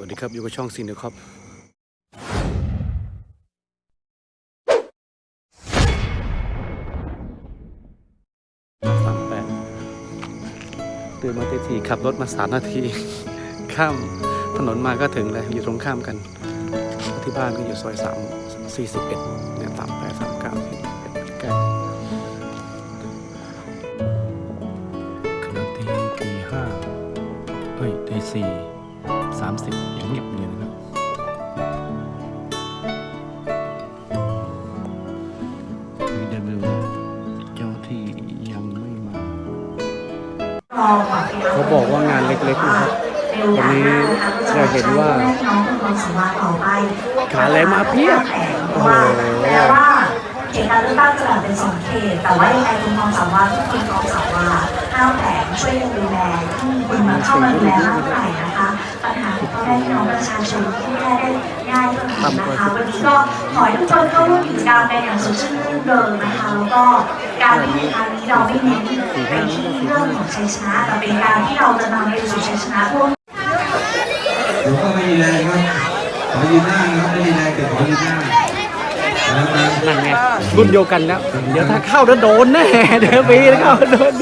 วัสดีครับอยู่กับช่องซีนเดอร์ครับสามแปดตื่นมาตีทีขับรถมาสามนาที ข้ามถนนมาก็ถึงเลยอยู่ตรงข้ามกัน ที่บ้านก็อยู่ซอยสามสี่สิบเอ็ดเนี่ยสามแปดสามเก้า 30อย่างเงียบเลยนะครับมีเดบิวเจ้าที่ยังไม่มา เขาบอกว่างานเล็กๆนะครับตอนนี้จะเห็นว่าขาแรงมาเพียบโอ้โหเขตการเลือกตั้งจะแบ่งเป็นสองเขต แต่ว่ายังไงคุณทองสาวาทุกคนทองสาวาห้ามแผงช่วยดูแลคุณมาเข้ามาดูแลเท่าไหร่นะาร่วมกิจกรอย่างสดชื่นรื่นเริงนะคะแล้วก็การที่ครั้งนี้เราไม่เน้นไปที่เรื่องของชัยชนะแต่เป็นการที่เราจะนำไปสู่ชัยชนะร่วมเดี๋ยวก็ไม่มีแรงครับขอยืนหน้านะครับไม่มีแรงแต่ขอยืนหน้านั่นไงรุ่นเดียวกันแล้ว เดี๋ยวถ้าเข้าแล้วโดนแน่เดี๋ยวปีแล้วเข้าโดน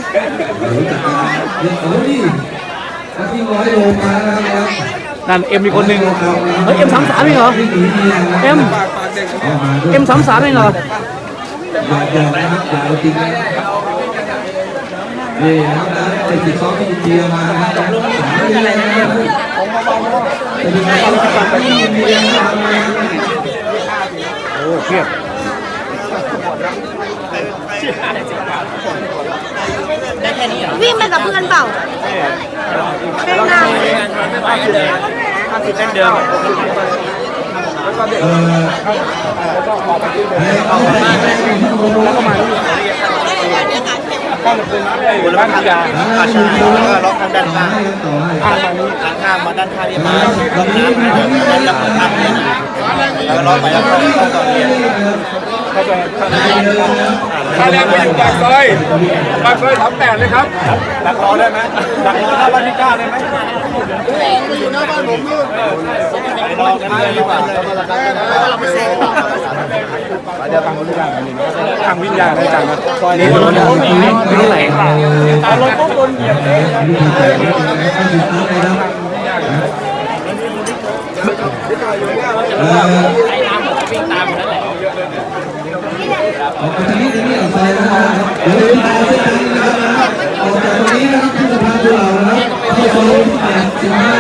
เดี๋ยวโอ้ยที่ร้อยโลมาแล้วครับนั่นเอ็มมีคนหนึ่งเฮ้ยเอ็มสามสามเองเหรอเอ็ม เอามาด้วยเอ็มสามสามเองเหรออย่าอย่ เอาจริงนะนี่นะครับนะไปติดซ้อมที่เดียมานะครับสามเดือนนะครับไปที่อเดียมาโอ้เพียบวิ่งไปกับเพื่อนเปล่าเป็นบ้าไปแล้วก็มาบ้านยาอาชาแล้วก็ล็อกทางด้านข้างต่อให้ข้างมานี้างข้างมาด้านข้างนี่มาล็อกน้ำแล้วแล้วก็ทำเลยแล้วก็ล็อกไปแล้วเข้าเข้าตอนเรียน ถ้าแรงไปอยู่ปากซอยปากซอยสามแปดเลยครับดักรอได้ไหมดักรอหน้าบ้านที่เก้าได้ไหมรอกันเลยดีกว่าเราไปเซ็งทางวิญญาณได้จังนะซอยนี้รถนี่ไหลเอารถพวกคนเหยียบเองเออกไปทางนี้ทางนี้ออกซอยนะครับเดี๋ยวที่มาเส้นทางนี้นะครับออกจากตรงนี้นะครับที่สะพานกุหลาบนะครับเข้าซอยที่แปดสิบห้า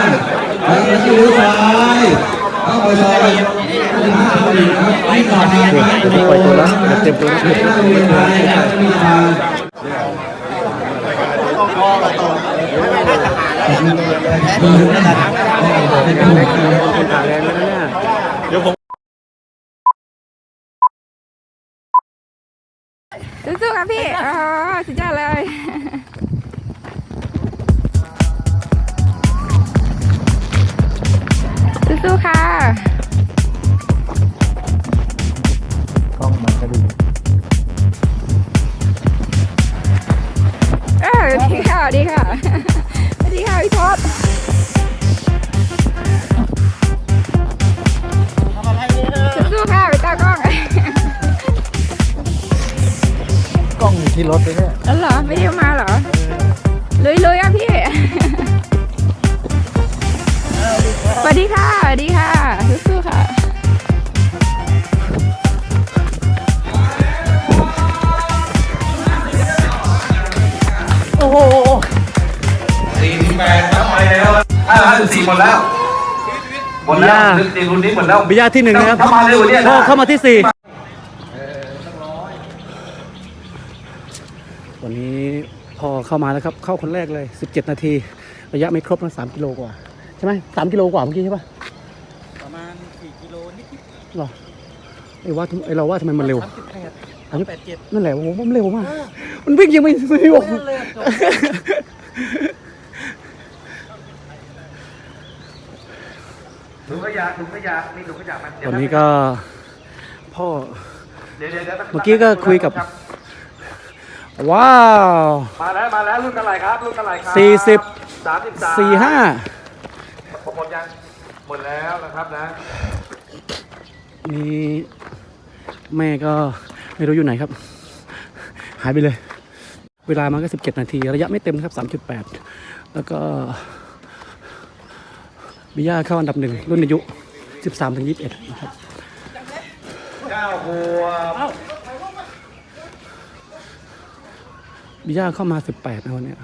แล้วก็เลี้ยวซ้ายเข้าไปซอยที่ห้าพอดีนะครับนี่ก่อนนะครับเดี๋ยวปล่อยตัวแล้วเดี๋ยวเต็มตัวแล้วไม่ต้องมีทางไม่ต้องมีทางคนขาแรงแล้วเนี่ยเดี๋ยวผม สู้ๆค่ะพี่อ๋อสุดยอดเลยสู้ๆค่ะกล้องมันก็ดีเออดีค่ะ ดีค่ะ ดีค่ะพี่ทศสู้ ที่รถเลยเนี่ยแล้วเหรอไม่ได้เอามาเหรอลุยลุยๆอะพี่ สวัสดีค่ะสวัสดีค่ะสู้ๆค่ะสี่สิบแปดนับไปแล้วห้าสิบสี่หมดแล้วหมดแล้วตีรุ่นนี้หมดแล้ว บิยาที่หนึ่งนะครับเข้ามาเร็วเนี่ยพ่อเข้ามาที่สี่ วันนี้พอเข้ามาแล้วครับ เข้าคนแรกเลย 17 นาที ระยะไม่ครบนะ3กิโลกว่า ใช่ไหมสามกิโลกว่าเมื่อกี้ใช่ปะประมาณสี่กิโลนิดหรอไอ้ว่าทำไอ้เราว่าทำไมมันเร็วสามแปดเจ็ดนั่นแหละผมว่ามันเร็วมาก มันวิ่งยังไม่ไม่บอกถุงขยะถุงขยะมีถุงขยะมันวันนี้ก็พ่อเดี๋ยวเดี๋ยวเดี๋ยวเมื่อกี้ก็คุยกับ ว้าว มาแล้วมาแล้วรุ่นเท่าไหร่ครับรุ่นเท่าไหร่ครับสี่สิบ สามสิบสามสี่ห้าหมดยังหมดแล้วนะครับนะนี่แม่ก็ไม่รู้อยู่ไหนครับ หายไปเลย เวลามันก็ 17 นาที ระยะไม่เต็มนะครับ 3.8 แล้วก็บิย่าเข้าอันดับหนึ่งรุ่นอายุ 13ถึง21 นะครับ เก้าขวบ บิย่าเข้ามา18นะวันเนี้ย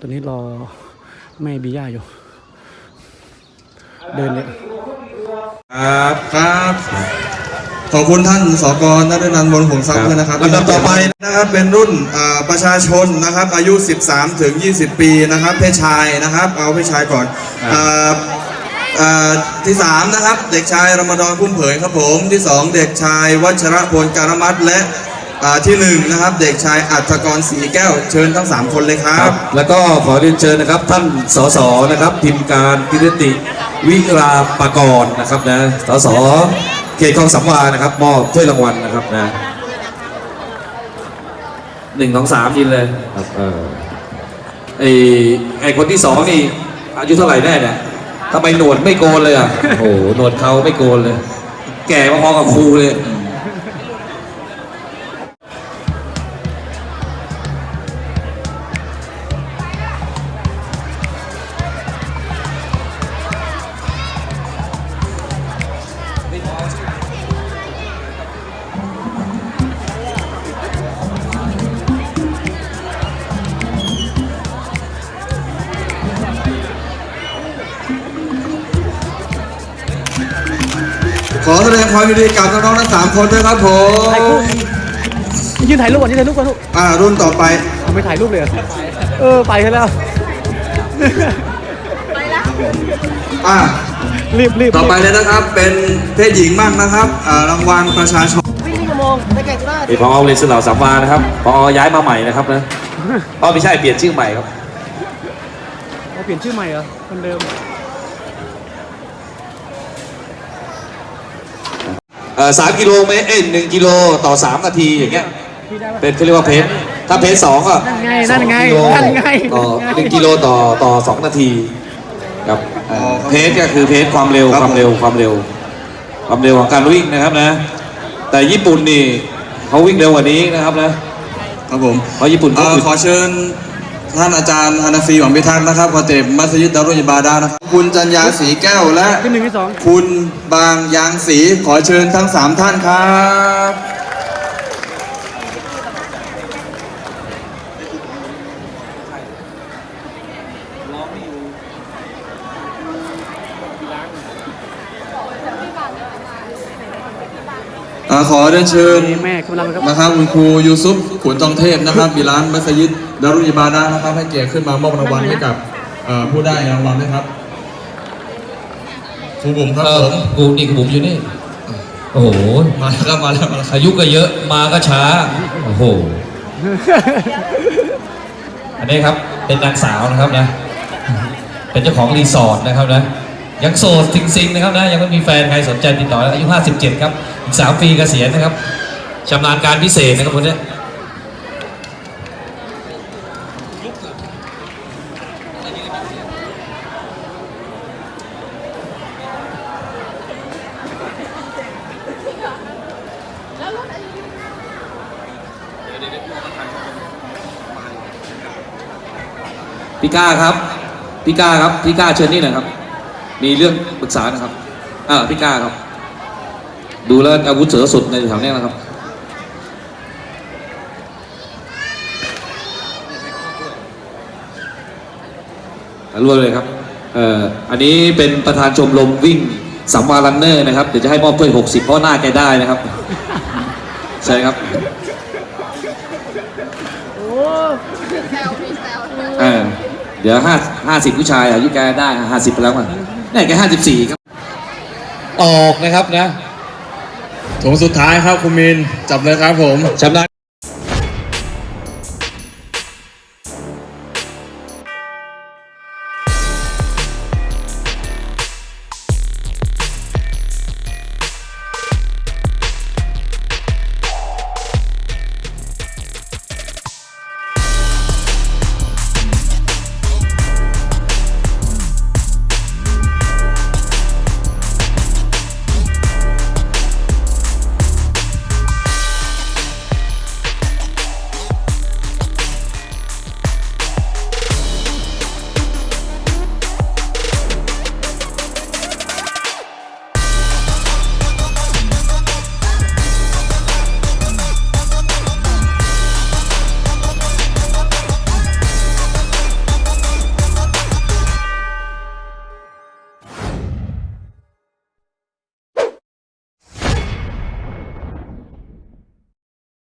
ตอนนี้รอแม่บิย่าอยู่ เดินเลยครับครับขอบคุณท่านสกนฤนันท์บนหงส์ทรัพย์ด้วยนะครับลำดับต่อไปนะครับเป็นรุ่นอ่าประชาชนนะครับ อายุ 13 ถึง 20 ปีนะครับ เพศชายนะครับ เอาเพศชายก่อนอ่าอ่าที่สามนะครับ เด็กชายรมฎอนพุ่มเผยครับผมที่สองเด็กชายวัชรพลการมัตและอ่า ที่หนึ่งนะครับเด็กชายอัธกรศรีแก้วเชิญทั้งสามคนเลยครัครับ บ แล้วก็ขอเรียนเชิญนะครับท่านสสนะครับพิมพ์การกิรติวิราปกรณ์นะครับนะสสเขตคลองสำวานะครับมอบถ้วยรางวัลนะครับนะหนึ่งสองสามยินเลยครับเออไอไอคนที่สองนี่ อายุเท่าไหร่แน่เนี่ยทำไมหนวดไม่โกนเลยอะ โอ้โหหนวดเขาไม่โกนเลย แก่พอๆกับครูเลย ขอแสดงความยินดีกับน้องๆทั้งสามคนด้วยครับผมยืนถ่ายรูปก่อนยืนถ่ายรูปก่อนลูกอ่ารุ่นต่อไปเอาไปถ่ายรูปเลยเหรอเออไปซะแล้วอ่ารีบรีบต่อไปเลยนะครับ เป็นเพศหญิงบ้างนะครับอ่ารางวัลประชาชนนี่พอโรงเรียนสุเหร่าสามวานะครับพอย้ายมาใหม่นะครับนะอ๋อไม่ใช่เปลี่ยนชื่อใหม่ครับเราเปลี่ยนชื่อใหม่เหรอคนเดิม เอ่อสามกิโลเมตรเอ้ยหนึ่งกิโลต่อสามนาทีอย่างเงี้ยเป็นเขาเรียกว่าเพจถ้าเพจสองก็นั่นไงสอนั่นไงกิโลนั่นไง ต่อหนึ่งกิโลต่อต่อสองนาทีครับเอ่อเพจก็คือเพจความเร็วครับ ความเร็วความเร็ว ความเร็วของการวิ่งนะครับนะ แต่ญี่ปุ่นนี่เขาวิ่งเร็วกว่านี้นะครับนะครับผม เพราะญี่ปุ่นเอ่เขาออึดขอเชิญ ท่านอาจารย์ฮานาฟีหวังพิทักษ์นะครับขอเต็มมัสยิดดารุญบาดานะครับคุณจัญญาสีแก้วและที่หนึ่งที่สองคุณบางยางสีขอเชิญทั้งสามท่านครับอ่าขอเรียนเชิญนี่แม่กำลังครับนะครับคุณครูยูซุปขุนทองเทพนะครับบิลานมัสยิดดารุญบาดานะครับ ให้เกียรติขึ้นมามอบรางวัลให้กับเอ่อผู้ได้รางวัลด้วยครับครูบุ๋มครับเอผอมกูนี่กูบุ๋มอยู่นี่โอ้โหมาแล้วครับมาแล้วมาแล้วอายุก็เยอะมาก็ช้าโอ้โหอันนี้ครับเป็นนางสาวนะครับนะเป็นเจ้าของรีสอร์ทนะครับนะ ยังโสดซิงๆนะครับนะยังไม่มีแฟนใครสนใจติดต่ออายุ 57 ครับ อีก 3 ปีเกษียณนะครับชำนาญการพิเศษนะครับคนเนี้ยพี่ก้าครับ พี่ก้าครับ พี่ก้าเชิญนี่หน่อยครับ มีเรื่องปรึกษานะครับอ่าพี่ก้าครับ ดูแล้วอาวุธเสือสุดในแถวเนี้ยนะครับรวมเลยครับเอ่ออันนี้เป็นประธานชมรมวิ่งสัมวารันเนอร์นะครับ เดี๋ยวจะให้มอบถ้วย 60 เพราะหน้าแกได้นะครับ ใช่ครับเออเดี๋ยวห้าห้าสิบผู้ชายอายุแกได้ห้าสิบไปแล้วมั้ง นี่แกห้าสิบสี่ครับ ออกนะครับนะถุงสุดท้ายครับคุณมินจับเลยครับผมชำนาญ